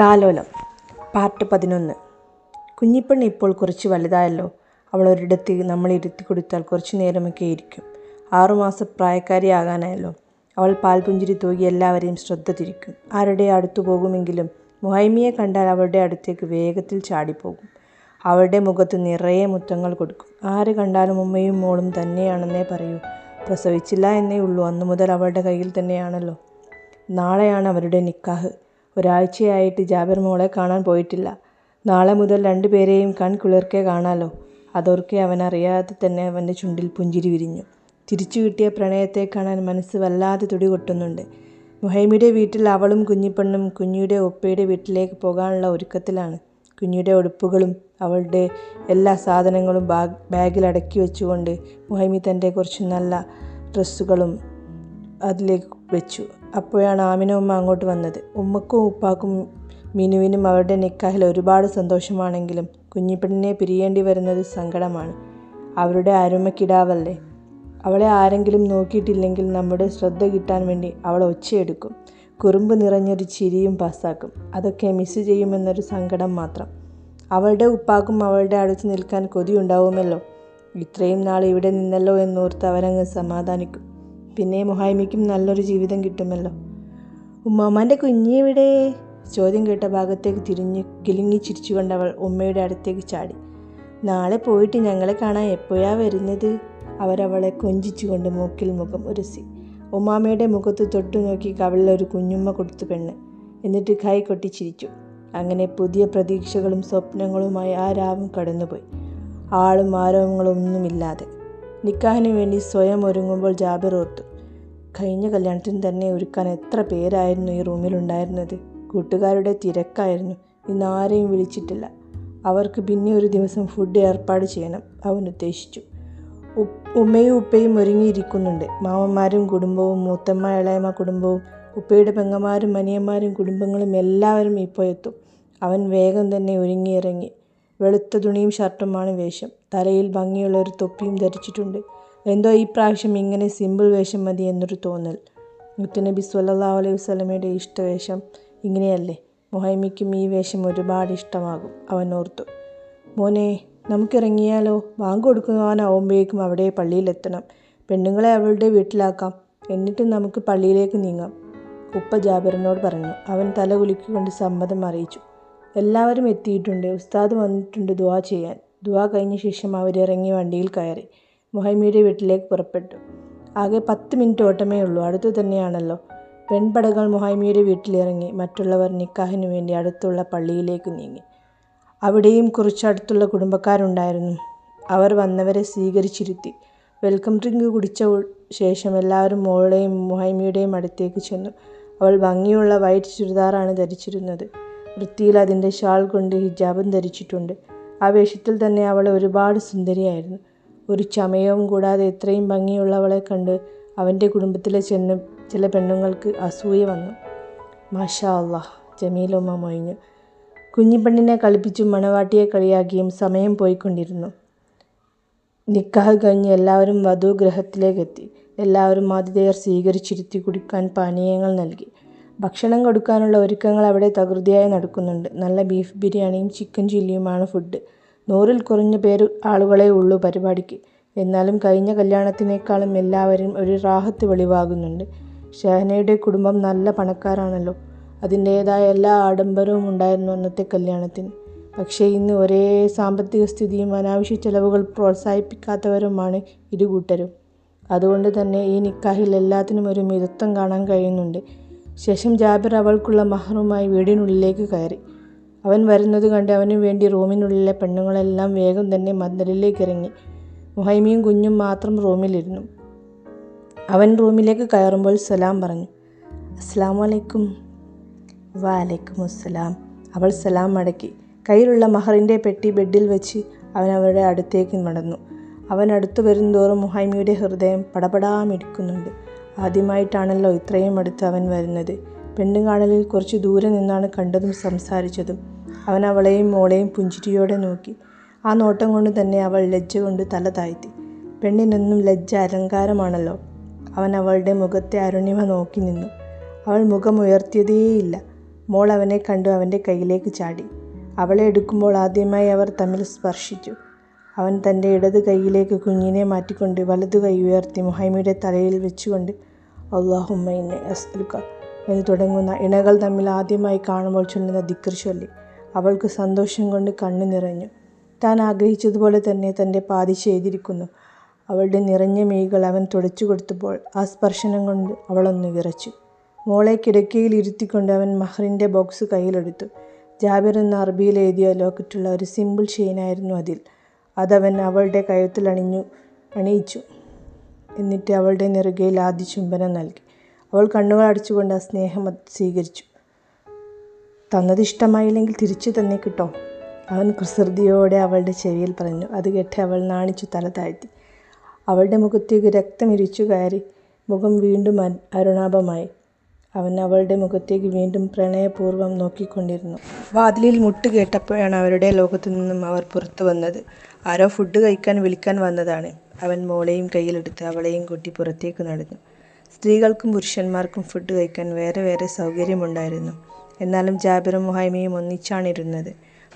താലോലം പാർട്ട് പതിനൊന്ന്. കുഞ്ഞിപ്പെണ്ണ് ഇപ്പോൾ കുറച്ച് വലുതായല്ലോ. അവൾ ഒരിടത്ത് നമ്മൾ ഇരുത്തി കൊടുത്താൽ കുറച്ചു നേരമൊക്കെ ഇരിക്കും. ആറുമാസ പ്രായക്കാരിയാകാനായല്ലോ. അവൾ പാൽപുഞ്ചിരി തൂകി എല്ലാവരെയും ശ്രദ്ധ തിരിക്കും. ആരുടെ അടുത്തു പോകുമെങ്കിലും മുഹൈമിയെ കണ്ടാൽ അവളുടെ അടുത്തേക്ക് വേഗത്തിൽ ചാടിപ്പോകും. അവളുടെ മുഖത്ത് നിറയെ മുത്തങ്ങൾ കൊടുക്കും. ആര് കണ്ടാലും ഉമ്മയും മോളും തന്നെയാണെന്നേ പറയൂ. പ്രസവിച്ചില്ല എന്നേ ഉള്ളൂ. അന്നു മുതൽ അവളുടെ കയ്യിൽ തന്നെയാണല്ലോ. നാളെയാണ് അവരുടെ നിക്കാഹ്. ഒരാഴ്ചയായിട്ട് ജാബിർ മോളെ കാണാൻ പോയിട്ടില്ല. നാളെ മുതൽ രണ്ടുപേരെയും കൺകുളിർക്കെ കാണാലോ. അതോർക്കെ അവൻ അറിയാതെ തന്നെ അവന്റെ ചുണ്ടിൽ പുഞ്ചിരി വിരിഞ്ഞു. തിരിച്ചു കിട്ടിയ പ്രണയത്തെ കാണാൻ മനസ്സ് വല്ലാതെ തുടി കൊട്ടുന്നുണ്ട് മുഹൈമിയുടെ വീട്ടിൽ അവളും കുഞ്ഞിപ്പെണ്ണും കുഞ്ഞിയുടെ ഒപ്പയുടെ വീട്ടിലേക്ക് പോകാനുള്ള ഒരുക്കത്തിലാണ്. കുഞ്ഞിയുടെ ഉടുപ്പുകളും അവളുടെ എല്ലാ സാധനങ്ങളും ബാഗ് ബാഗിൽ അടക്കി വെച്ചുകൊണ്ട് മുഹൈമി തന്റെ കുറച്ച് നല്ല ഡ്രസ്സുകളും അതിലേക്ക് വെച്ചു. അപ്പോഴാണ് ആമിന ഉമ്മ അങ്ങോട്ട് വന്നത്. ഉമ്മക്കും ഉപ്പാക്കും മിനുവിനും അവരുടെ നിക്കാഹിൽ ഒരുപാട് സന്തോഷമാണെങ്കിലും കുഞ്ഞിപ്പെണ്ണിനെ പിരിയേണ്ടി വരുന്നത് സങ്കടമാണ്. അവരുടെ അരുമക്കിടാവല്ലേ? അവളെ ആരെങ്കിലും നോക്കിയിട്ടില്ലെങ്കിൽ നമ്മുടെ ശ്രദ്ധ കിട്ടാൻ വേണ്ടി അവൾ ഒച്ചയെടുക്കും. കുറുമ്പ് നിറഞ്ഞൊരു ചിരിയും പാസ്സാക്കും. അതൊക്കെ മിസ് ചെയ്യുമെന്നൊരു സങ്കടം മാത്രം. അവളുടെ ഉപ്പാക്കും അവളുടെ അടുത്ത് നിൽക്കാൻ കൊതിയുണ്ടാവുമല്ലോ? ഇത്രയും നാൾ ഇവിടെ നിന്നല്ലോ എന്നോർത്ത് അവരങ്ങ് സമാധാനിക്കും. പിന്നെ മുഹായ്മിക്കും നല്ലൊരു ജീവിതം കിട്ടുമല്ലോ. ഉമ്മാമാന്റെ കുഞ്ഞെവിടെ ചോദ്യം കേട്ട ഭാഗത്തേക്ക് തിരിഞ്ഞ് കിലുങ്ങി ചിരിച്ചുകൊണ്ടവൾ ഉമ്മയുടെ അടുത്തേക്ക് ചാടി. നാളെ പോയിട്ട് ഞങ്ങളെ കാണാൻ എപ്പോഴാ വരുന്നത്? അവരവളെ കൊഞ്ചിച്ചുകൊണ്ട് മൂക്കിൽ മുഖം ഉരസി. ഉമ്മാമയുടെ മുഖത്ത് തൊട്ടു നോക്കി കവളിൽ ഒരു കുഞ്ഞുമ്മ കൊടുത്തു പെണ്ണ്. എന്നിട്ട് കൈ കൊട്ടി ചിരിച്ചു. അങ്ങനെ പുതിയ പ്രതീക്ഷകളും സ്വപ്നങ്ങളുമായി ആ രാവും കടന്നുപോയി. ആളും ആരവങ്ങളും ഒന്നുമില്ലാതെ. നിക്കാഹിന് വേണ്ടി സ്വയം ഒരുങ്ങുമ്പോൾ ജാബിർ ഓർത്തു കഴിഞ്ഞ കല്യാണത്തിന് തന്നെ ഒരുക്കാൻ എത്ര പേരായിരുന്നു ഈ റൂമിലുണ്ടായിരുന്നത്? കൂട്ടുകാരുടെ തിരക്കായിരുന്നു. ഇന്ന് ആരെയും വിളിച്ചിട്ടില്ല. അവർക്ക് പിന്നെ ഒരു ദിവസം ഫുഡ് ഏർപ്പാട് ചെയ്യണം അവൻ ഉദ്ദേശിച്ചു. ഉമ്മയും ഉപ്പയും ഒരുങ്ങിയിരിക്കുന്നുണ്ട്. മാമന്മാരും കുടുംബവും മൂത്തമ്മ ഇളയമ്മ കുടുംബവും ഉപ്പയുടെ പെങ്ങന്മാരും മനിയന്മാരും കുടുംബങ്ങളും എല്ലാവരും ഇപ്പോൾ എത്തും. അവൻ വേഗം തന്നെ ഒരുങ്ങിയിറങ്ങി. വെളുത്ത തുണിയും ഷർട്ടുമാണ് വേഷം. തലയിൽ ഭംഗിയുള്ള ഒരു തൊപ്പിയും ധരിച്ചിട്ടുണ്ട്. എന്തോ ഈ പ്രാവശ്യം ഇങ്ങനെ സിമ്പിൾ വേഷം മതി എന്നൊരു തോന്നൽ. മുത്തുനബി സല്ലാ അലൈഹി വസ്ലമയുടെ ഇഷ്ടവേഷം ഇങ്ങനെയല്ലേ? മുഹൈമിക്കും ഈ വേഷം ഒരുപാട് ഇഷ്ടമാകും. അവൻ ഓർത്തു. മോനെ നമുക്കിറങ്ങിയാലോ? ബാങ്ക് കൊടുക്കുവാനാവുമ്പോഴേക്കും അവിടെ പള്ളിയിലെത്തണം. പെണ്ണുങ്ങളെ അവളുടെ വീട്ടിലാക്കാം. എന്നിട്ട് നമുക്ക് പള്ളിയിലേക്ക് നീങ്ങാം. ഉപ്പ ജാബിറിനോട് പറഞ്ഞു. അവൻ തല കുലുക്കിക്കൊണ്ട് സമ്മതം അറിയിച്ചു. എല്ലാവരും എത്തിയിട്ടുണ്ട്. ഉസ്താദ് വന്നിട്ടുണ്ട് ദുവാ ചെയ്യാൻ. ദുവാ കഴിഞ്ഞ ശേഷം അവർ ഇറങ്ങി വണ്ടിയിൽ കയറി. മുഹൈമിയുടെ വീട്ടിലേക്ക് പുറപ്പെട്ടു. ആകെ പത്ത് മിനിറ്റ് ഓട്ടമേ ഉള്ളൂ. അടുത്തു തന്നെയാണല്ലോ. പെൺപടകൾ മുഹൈമിയുടെ വീട്ടിലിറങ്ങി മറ്റുള്ളവർ നിക്കാഹിനു വേണ്ടി അടുത്തുള്ള പള്ളിയിലേക്ക് നീങ്ങി. അവിടെയും കുറച്ചടുത്തുള്ള കുടുംബക്കാരുണ്ടായിരുന്നു. അവർ വന്നവരെ സ്വീകരിച്ചിരുത്തി. വെൽക്കം ഡ്രിങ്ക് കുടിച്ച ശേഷം എല്ലാവരും മോളുടെയും മുഹൈമിയുടെയും അടുത്തേക്ക് ചെന്നു. അവൾ ഭംഗിയുള്ള വൈറ്റ് ചുരിദാറാണ് ധരിച്ചിരുന്നത്. വൃത്തിയിൽ അതിന്റെ ഷാൾ കൊണ്ട് ഹിജാബും ധരിച്ചിട്ടുണ്ട്. ആ വേഷത്തിൽ തന്നെ അവൾ ഒരുപാട് സുന്ദരിയായിരുന്നു. ഒരു ചമയവും കൂടാതെ ഇത്രയും ഭംഗിയുള്ളവളെ കണ്ട് അവന്റെ കുടുംബത്തിലെ ചെന്ന് ചില പെണ്ണുങ്ങൾക്ക് അസൂയ വന്നു. മാഷാ അള്ളാഹ് ജമീലുമ്മ മൊഴിഞ്ഞു. കുഞ്ഞിപ്പെണ്ണിനെ കളിപ്പിച്ചും മണവാട്ടിയെ കളിയാക്കിയും സമയം പോയിക്കൊണ്ടിരുന്നു. നിക്കാഹ് കഴിഞ്ഞ് എല്ലാവരും വധുഗ്രഹത്തിലേക്കെത്തി എല്ലാവരും ആതിഥേയർ സ്വീകരിച്ചിരുത്തി കുടിക്കാൻ പാനീയങ്ങൾ നൽകി. ഭക്ഷണം കൊടുക്കാനുള്ള ഒരുക്കങ്ങൾ അവിടെ തകൃതിയായി നടക്കുന്നുണ്ട്. നല്ല ബീഫ് ബിരിയാണിയും ചിക്കൻ ചില്ലിയുമാണ് ഫുഡ് നൂറിൽ കുറഞ്ഞ പേര് ആളുകളെ ഉള്ളൂ പരിപാടിക്ക്. എന്നാലും കഴിഞ്ഞ കല്യാണത്തിനേക്കാളും എല്ലാവരും ഒരു റാഹത്ത് വെളിവാകുന്നുണ്ട്. ഷഹനയുടെ കുടുംബം നല്ല പണക്കാരാണല്ലോ. അതിന്റേതായ എല്ലാ ആഡംബരവും ഉണ്ടായിരുന്നു അന്നത്തെ കല്യാണത്തിന്. പക്ഷേ ഇന്ന് ഒരേ സാമ്പത്തിക സ്ഥിതിയും അനാവശ്യ ചെലവുകൾ പ്രോത്സാഹിപ്പിക്കാത്തവരുമാണ് ഇരുകൂട്ടരും. അതുകൊണ്ട് തന്നെ ഈ നിക്കാഹിൽ എല്ലാത്തിനും ഒരു മിതത്വം കാണാൻ കഴിയുന്നുണ്ട്. ശേഷം ജാബിർ അവൾക്കുള്ള മഹറുമായി വീടിനുള്ളിലേക്ക് കയറി. അവൻ വരുന്നത് കണ്ട് അവന് വേണ്ടി റൂമിനുള്ളിലെ പെണ്ണുങ്ങളെല്ലാം വേഗം തന്നെ മന്ദലിലേക്ക് ഇറങ്ങി. മുഹൈമിയും കുഞ്ഞും മാത്രം റൂമിലിരുന്നു. അവൻ റൂമിലേക്ക് കയറുമ്പോൾ സലാം പറഞ്ഞു. അസ്സാം വലൈക്കും വാലൈക്കും അസ്സലാം. അവൾ സലാം മടക്കി. കയ്യിലുള്ള മഹറിന്റെ പെട്ടി ബെഡിൽ വെച്ച് അവൻ അവരുടെ അടുത്തേക്ക് നടന്നു. അവൻ അടുത്തു വരുന്തോറും മുഹൈമിയുടെ ഹൃദയം പടപടാമിടിക്കുന്നുണ്ട് ആദ്യമായിട്ടാണല്ലോ ഇത്രയും അടുത്ത് അവൻ വരുന്നത്. പെണ്ണുകാണലിൽ കുറച്ച് ദൂരെ നിന്നാണ് കണ്ടതും സംസാരിച്ചതും. അവൻ അവളെയും മോളെയും പുഞ്ചിരിയോടെ നോക്കി. ആ നോട്ടം കൊണ്ട് തന്നെ അവൾ ലജ്ജ കൊണ്ട് തല താഴ്ത്തി. പെണ്ണിനെന്നും ലജ്ജ അലങ്കാരമാണല്ലോ. അവൻ അവളുടെ മുഖത്തെ അരുണിമ നോക്കി നിന്നു. അവൾ മുഖമുയർത്തിയതേയില്ല. മോൾ അവനെ കണ്ടു അവന്റെ കയ്യിലേക്ക് ചാടി. അവളെ എടുക്കുമ്പോൾ ആദ്യമായി അവർ തമ്മിൽ സ്പർശിച്ചു. അവൻ തന്റെ ഇടത് കൈയിലേക്ക് കുഞ്ഞിനെ മാറ്റിക്കൊണ്ട് വലതു കൈ ഉയർത്തി മുഹൈമിയുടെ തലയിൽ വെച്ചുകൊണ്ട് അള്ളാഹുമ്മയിനെ അസ്ലുക്ക എന്ന് തുടങ്ങുന്ന ഇണകൾ തമ്മിൽ ആദ്യമായി കാണുമ്പോൾ ചൊല്ലുന്ന ദിക്കർ ചൊല്ലി. അവൾക്ക് സന്തോഷം കൊണ്ട് കണ്ണു നിറഞ്ഞു. താൻ ആഗ്രഹിച്ചതുപോലെ തന്നെ തന്റെ പാതി ചെയ്തിരിക്കുന്നു. അവളുടെ നിറഞ്ഞ മെയ്കൾ അവൻ തുടച്ചു കൊടുത്തപ്പോൾ ആ സ്പർശനം കൊണ്ട് അവളൊന്ന് വിറച്ചു. മോളെ കിടക്കയിൽ ഇരുത്തിക്കൊണ്ട് അവൻ മഹറിന്റെ ബോക്സ് കയ്യിലെടുത്തു. ജാബിർ എന്ന അറബിയിൽ എഴുതിയ ലോക്കറ്റുള്ള ഒരു സിമ്പിൾ ചെയിനായിരുന്നു അതിൽ. അതവൻ അവളുടെ കഴുത്തിൽ അണിഞ്ഞു അണിയിച്ചു. എന്നിട്ട് അവളുടെ നെറുകയിൽ ആദ്യ ചുംബനം നൽകി. അവൾ കണ്ണുകൾ അടച്ചുകൊണ്ട് ആ സ്നേഹം സ്വീകരിച്ചു. തന്നത് ഇഷ്ടമായില്ലെങ്കിൽ തിരിച്ചു തന്നെ കിട്ടോ അവൻ കുസൃതിയോടെ അവളുടെ ചെവിയിൽ പറഞ്ഞു. അത് കേട്ട് അവൾ നാണിച്ചു തല താഴ്ത്തി. അവളുടെ മുഖത്തേക്ക് രക്തം ഇരിച്ചു കയറി. മുഖം വീണ്ടും അരുണാഭമായി. അവൻ അവളുടെ മുഖത്തേക്ക് വീണ്ടും പ്രണയപൂർവം നോക്കിക്കൊണ്ടിരുന്നു. വാതിലിൽ മുട്ട് കേട്ടപ്പോഴാണ് അവരുടെ ലോകത്തു നിന്നും അവർ പുറത്തു വന്നത്. ആരോ ഫുഡ് കഴിക്കാൻ വിളിക്കാൻ വന്നതാണ്. അവൻ മോളെയും കയ്യിലെടുത്ത് അവളെയും കൂട്ടി പുറത്തേക്ക് നടന്നു. സ്ത്രീകൾക്കും പുരുഷന്മാർക്കും ഫുഡ് കഴിക്കാൻ വേറെ വേറെ സൗകര്യമുണ്ടായിരുന്നു. എന്നാലും ജാബിറും മുഹൈമയും ഒന്നിച്ചാണ് ഇരുന്നത്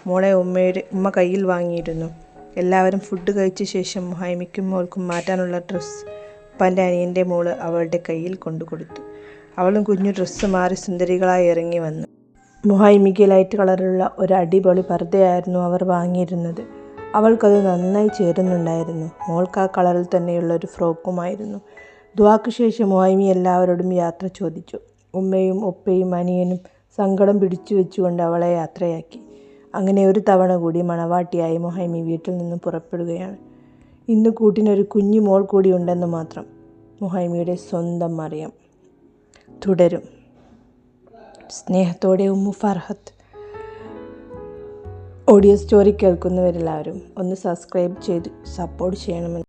മോളെ ഉമ്മയുടെ ഉമ്മ കയ്യിൽ വാങ്ങിയിരുന്നു. എല്ലാവരും ഫുഡ് കഴിച്ച ശേഷം മുഹൈമയ്ക്കും മോൾക്കും മാറ്റാനുള്ള ഡ്രസ്സ് ഉപ്പാന്റെ അനിയന്റെ മോൾ അവളുടെ കയ്യിൽ കൊണ്ടു കൊടുത്തു അവളും കുഞ്ഞു ഡ്രസ്സ് മാറി സുന്ദരികളായി ഇറങ്ങി വന്നു. മുഹൈമിക്ക് ലൈറ്റ് കളറിലുള്ള ഒരു അടിപൊളി പർദ്ദയായിരുന്നു അവർ വാങ്ങിയിരുന്നത്. അവൾക്കത് നന്നായി ചേരുന്നുണ്ടായിരുന്നു. മോൾക്ക് ആ കളറിൽ തന്നെയുള്ള ഒരു ഫ്രോക്കുമായിരുന്നു. ദ്വാക്ക് ശേഷം മുഹൈമി എല്ലാവരോടും യാത്ര ചോദിച്ചു. ഉമ്മയും ഉപ്പയും അനിയനും സങ്കടം പിടിച്ചു വെച്ചുകൊണ്ട് അവളെ യാത്രയാക്കി. അങ്ങനെ ഒരു തവണ കൂടി മണവാട്ടിയായി മുഹൈമി വീട്ടിൽ നിന്ന് പുറപ്പെടുകയാണ്. ഇന്ന് കൂട്ടിനൊരു കുഞ്ഞു മോൾ കൂടി ഉണ്ടെന്ന് മാത്രം മുഹൈമിയുടെ സ്വന്തം മറിയം തുടരും. സ്നേഹത്തോടെ ഉമ്മു ഫർഹത്ത്. ഓഡിയോ സ്റ്റോറി കേൾക്കുന്നവരെല്ലാവരും ഒന്ന് സബ്സ്ക്രൈബ് ചെയ്ത് സപ്പോർട്ട് ചെയ്യണമെന്ന്